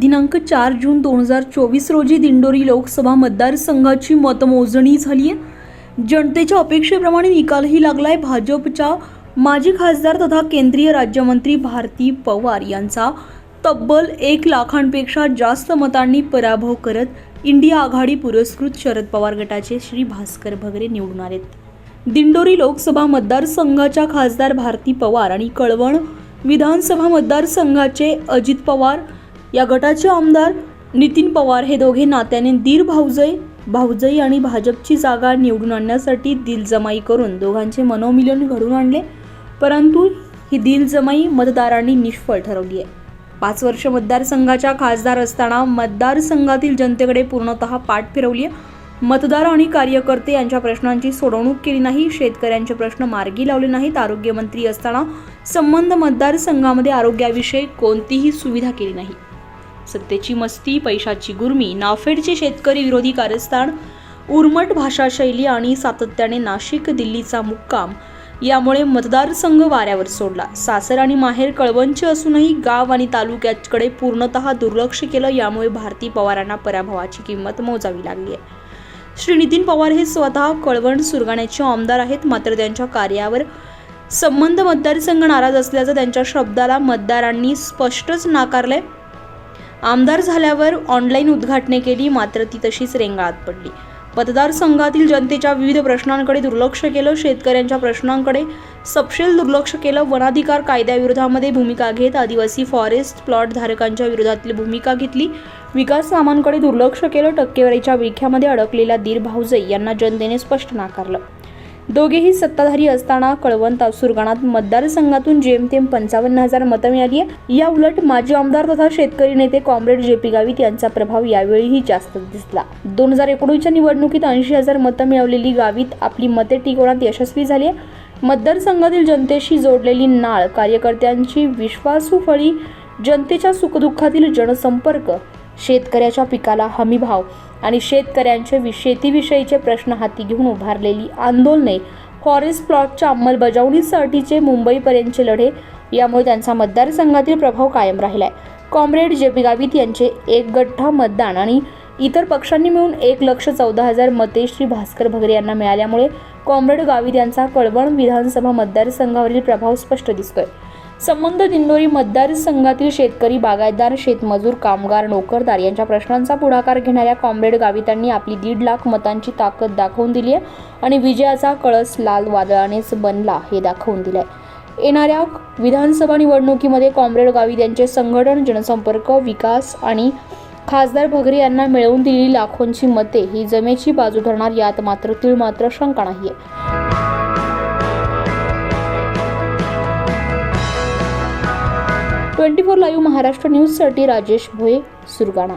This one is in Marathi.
दिनांक चार जून दोन हजार चोवीस रोजी दिंडोरी लोकसभा मतदारसंघाची मतमोजणी झाली आहे. जनतेच्या अपेक्षेप्रमाणे निकालही लागलाय. भाजपच्या माजी खासदार तथा केंद्रीय राज्यमंत्री भारती पवार यांचा तब्बल एक लाखांपेक्षा जास्त मतांनी पराभव करत इंडिया आघाडी पुरस्कृत शरद पवार गटाचे श्री भास्कर भगरे निवडून आलेत. दिंडोरी लोकसभा मतदारसंघाच्या खासदार भारती पवार आणि कळवण विधानसभा मतदारसंघाचे अजित पवार या गटाचे आमदार नितीन पवार हे दोघे नात्याने दीर भाऊजई भाऊजई आणि भाजपची जागा निवडून आणण्यासाठी दिलजमाई करून दोघांचे मनोमिलन घडून आणले. परंतु ही दिलजमाई मतदारांनी निष्फळ ठरवली आहे. पाच वर्ष मतदारसंघाच्या खासदार असताना मतदारसंघातील जनतेकडे पूर्णतः पाठ फिरवली आहे. मतदार आणि कार्यकर्ते यांच्या प्रश्नांची सोडवणूक केली नाही शेतकऱ्यांचे प्रश्न मार्गी लावले नाहीत आरोग्यमंत्री असताना संबंध मतदारसंघामध्ये आरोग्याविषयी कोणतीही सुविधा केली नाही. सत्तेची मस्ती पैशाची गुर्मी नाफेडचे शेतकरी विरोधी कारस्थान उर्मट भाषाशैली आणि सातत्याने नाशिक दिल्लीचा मुक्काम यामुळे मतदारसंघ वाऱ्यावर सोडला. सासर आणि माहेर कळवणचे असूनही गाव आणि तालुक्याकडे पूर्णतः दुर्लक्ष केलं यामुळे भारती पवारांना पराभवाची किंमत मोजावी लागली आहे. श्री नितीन पवार हे स्वतः कळवण सुरगाण्याचे आमदार आहेत मात्र त्यांच्या कार्यावर संबंध मतदारसंघ नाराज असल्याचं त्यांच्या शब्दाला मतदारांनी स्पष्टच नाकारलंय. आमदार झाल्यावर ऑनलाईन उद्घाटने केली मात्र ती तशीच रेंगाळात पडली. मतदारसंघातील जनतेच्या विविध प्रश्नांकडे दुर्लक्ष केलं शेतकऱ्यांच्या प्रश्नांकडे सपशेल दुर्लक्ष केलं. वनाधिकार कायद्याविरोधामध्ये भूमिका घेत आदिवासी फॉरेस्ट प्लॉट धारकांच्या विरोधातली भूमिका घेतली. विकास कामांकडे दुर्लक्ष केलं टक्केवारीच्या विख्यामध्ये अडकलेल्या दीर भाऊजई यांना जनतेने स्पष्ट नाकारलं. दोघेही सत्ताधारी असताना कळवण ता- सुरगाणात मतदारसंघातून जेमतेम पंचावन्न हजार मतं मिळाली आहे या उलट माजी आमदार तथा शेतकरी नेते कॉम्रेड जे पी गावित यांचा प्रभाव यावेळीही जास्त दिसला. दोन हजार एकोणीसच्या निवडणुकीत ऐंशी हजार मतं मिळवलेली गावित आपली मते टिकवण्यात यशस्वी झाली आहे मतदारसंघातील जनतेशी जोडलेली नाळ कार्यकर्त्यांची विश्वासू फळी जनतेच्या सुखदुःखातील जनसंपर्क शेतकऱ्याच्या पिकाला हमीभाव आणि शेतकऱ्यांचे वि- शेतीविषयीचे प्रश्न हाती घेऊन उभारलेली आंदोलने फॉरेस्ट प्लॉटच्या अंमलबजावणीसाठीचे मुंबईपर्यंतचे लढे यामुळे त्यांचा मतदारसंघातील प्रभाव कायम राहिला आहे कॉम्रेड जे पी गावित यांचे एक गठ्ठा मतदान आणि इतर पक्षांनी मिळून एक लक्ष चौदा हजार मते श्री भास्कर भगरे यांना मिळाल्यामुळे कॉम्रेड गावित यांचा कळवण विधानसभा मतदारसंघावरील प्रभाव स्पष्ट दिसतोय. संबंध दिंडोरी मतदारसंघातील शेतकरी बागायतदार शेतमजूर कामगार नोकरदार यांच्या प्रश्नांचा पुढाकार घेणाऱ्या कॉम्रेड गावितांनी आपली दीड लाख मतांची ताकद दाखवून दिली आहे आणि विजयाचा कळस लाल वादळानेच बनला हे दाखवून दिलंय. येणाऱ्या विधानसभा निवडणुकीमध्ये कॉम्रेड गावित यांचे संघटन जनसंपर्क विकास आणि खासदार भगरे यांना मिळवून दिलेली लाखोंची मते ही जमेची बाजू ठरणार यात मात्र तीळ मात्र शंका आहे ट्वेंटी फोर लाईव्ह महाराष्ट्र न्यूजसाठी राजेश भोये सुरगाणा.